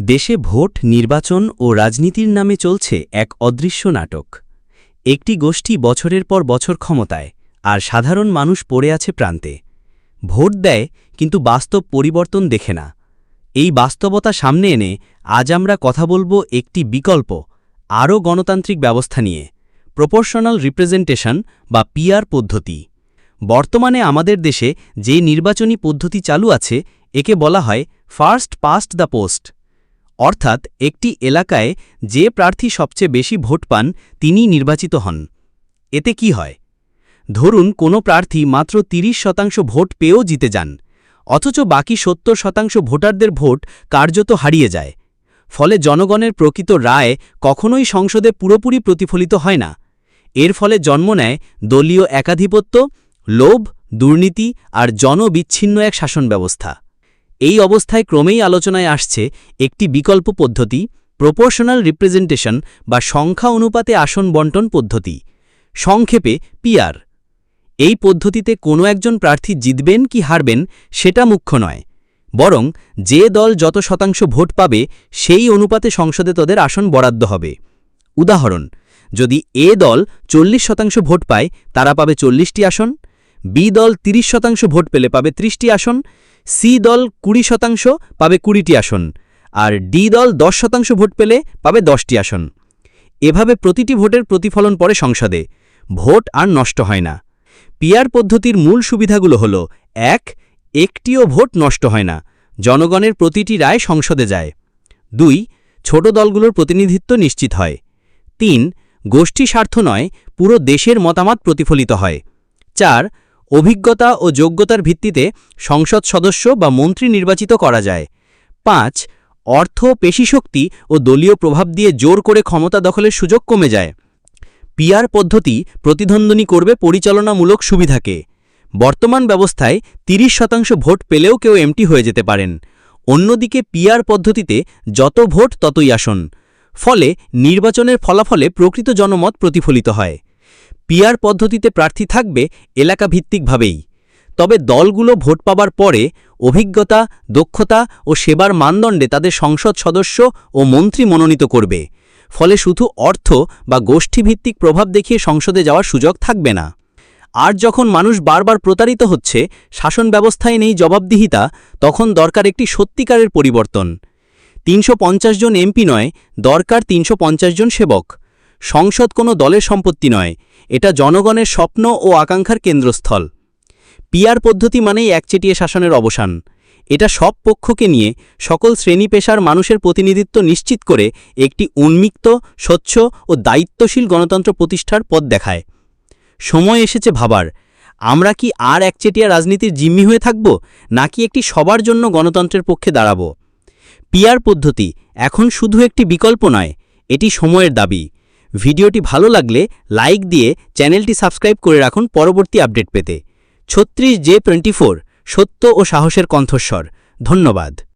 দেশে ভোট, নির্বাচন ও রাজনীতির নামে চলছে এক অদৃশ্য নাটক। একটি গোষ্ঠী বছরের পর বছর ক্ষমতায়, আর সাধারণ মানুষ পড়ে আছে প্রান্তে। ভোট দেয়, কিন্তু বাস্তব পরিবর্তন দেখে না। এই বাস্তবতা সামনে এনে আজ আমরা কথা বলব একটি বিকল্প, আরও গণতান্ত্রিক ব্যবস্থা নিয়ে, প্রপোর্শনাল রিপ্রেজেন্টেশন বা পিআর পদ্ধতি। বর্তমানে আমাদের দেশে যে নির্বাচনী পদ্ধতি চালু আছে, একে বলা হয় ফার্স্ট পাস্ট দ্য পোস্ট। অর্থাৎ একটি এলাকায় যে প্রার্থী সবচেয়ে বেশি ভোট পান, তিনিই নির্বাচিত হন। এতে কি হয়? ধরুন কোনো প্রার্থী মাত্র ৩০ শতাংশ ভোট পেয়েও জিতে যান, অথচ বাকি সত্তর শতাংশ ভোটারদের ভোট কার্যত হারিয়ে যায়। ফলে জনগণের প্রকৃত রায় কখনোই সংসদে পুরোপুরি প্রতিফলিত হয় না। এর ফলে জন্ম নেয় দলীয় একাধিপত্য, লোভ, দুর্নীতি আর জনবিচ্ছিন্ন এক শাসন ব্যবস্থা এই অবস্থায় ক্রমেই আলোচনায় আসছে একটি বিকল্প পদ্ধতি প্রপোর্শনাল রিপ্রেজেন্টেশন বা সংখ্যা অনুপাতে আসন বন্টন পদ্ধতি, সংক্ষেপে পিআর। এই পদ্ধতিতে কোনো একজন প্রার্থী জিতবেন কি হারবেন সেটা মুখ্য নয়, বরং যে দল যত শতাংশ ভোট পাবে সেই অনুপাতে সংসদে তাদের আসন বরাদ্দ হবে। উদাহরণ, যদি এ দল চল্লিশ শতাংশ ভোট পায়, তারা পাবে চল্লিশটি আসন, বি দল ৩০ শতাংশ ভোট পেলে পাবে ত্রিশটি আসন সি দল কুড়ি শতাংশ পাবে কুড়িটি আসন, আর ডি দল দশ শতাংশ ভোট পেলে পাবে দশটি আসন। এভাবে প্রতিটি ভোটের প্রতিফলন পড়ে সংসদে, ভোট আর নষ্ট হয় না। পিআর পদ্ধতির মূল সুবিধাগুলো হল, এক, একটিও ভোট নষ্ট হয় না, জনগণের প্রতিটি রায় সংসদে যায়। দুই, ছোট দলগুলোর প্রতিনিধিত্ব নিশ্চিত হয়। তিন, গোষ্ঠী স্বার্থ নয়, পুরো দেশের মতামত প্রতিফলিত হয়। চার অভিজ্ঞতা ও যোগ্যতার ভিত্তিতে সংসদ সদস্য বা মন্ত্রী নির্বাচিত করা যায়। পাঁচ, অর্থ, পেশিশক্তি ও দলীয় প্রভাব দিয়ে জোর করে ক্ষমতা দখলের সুযোগ কমে যায়। পিআর পদ্ধতি প্রতিদ্বন্দ্বনী করবে পরিচালনামূলক সুবিধাকে। বর্তমান ব্যবস্থায় ৩০ শতাংশ ভোট পেলেও কেউ এমটি হয়ে যেতে পারেন। অন্যদিকে পিআর পদ্ধতিতে যত ভোট ততই আসন। ফলে নির্বাচনের ফলাফলে প্রকৃত জনমত প্রতিফলিত হয়। পিআর পদ্ধতিতে প্রার্থী থাকবে এলাকাভিত্তিকভাবেই। তবে দলগুলো ভোট পাবার পরে অভিজ্ঞতা, দক্ষতা ও সেবার মানদণ্ডে তাদের সংসদ সদস্য ও মন্ত্রী মনোনীত করবে। ফলে শুধু অর্থ বা গোষ্ঠীভিত্তিক প্রভাব দেখিয়ে সংসদে যাওয়ার সুযোগ থাকবে না। আর যখন মানুষ বারবার প্রতারিত হচ্ছে, শাসন ব্যবস্থায় নেই জবাবদিহিতা, তখন দরকার একটি সত্যিকারের পরিবর্তন। তিনশো পঞ্চাশ জন এমপি নয়, দরকার তিনশো পঞ্চাশ জন সেবক। সংসদ কোনো দলের সম্পত্তি নয় এটা জনগণের স্বপ্ন ও আকাঙ্ক্ষার কেন্দ্রস্থল। পিয়ার পদ্ধতি মানেই একচেটিয়ে শাসনের অবসান। এটা সব পক্ষকে নিয়ে সকল শ্রেণি পেশার মানুষের প্রতিনিধিত্ব নিশ্চিত করে একটি উন্মিক্ত, স্বচ্ছ ও দায়িত্বশীল গণতন্ত্র প্রতিষ্ঠার পথ দেখায়। সময় এসেছে ভাবার। আমরা কি আর একচেটিয়া রাজনীতির জিম্মি হয়ে থাকব, নাকি একটি সবার জন্য গণতন্ত্রের পক্ষে দাঁড়াব? পিয়ার পদ্ধতি এখন শুধু একটি বিকল্প নয়, এটি সময়ের দাবি। ভিডিওটি ভালো লাগলে লাইক দিয়ে চ্যানেলটি সাবস্ক্রাইব করে রাখুন পরবর্তী আপডেট পেতে। ছত্রিশ জে টোয়েন্টি সত্য ও সাহসের কণ্ঠস্বর। ধন্যবাদ।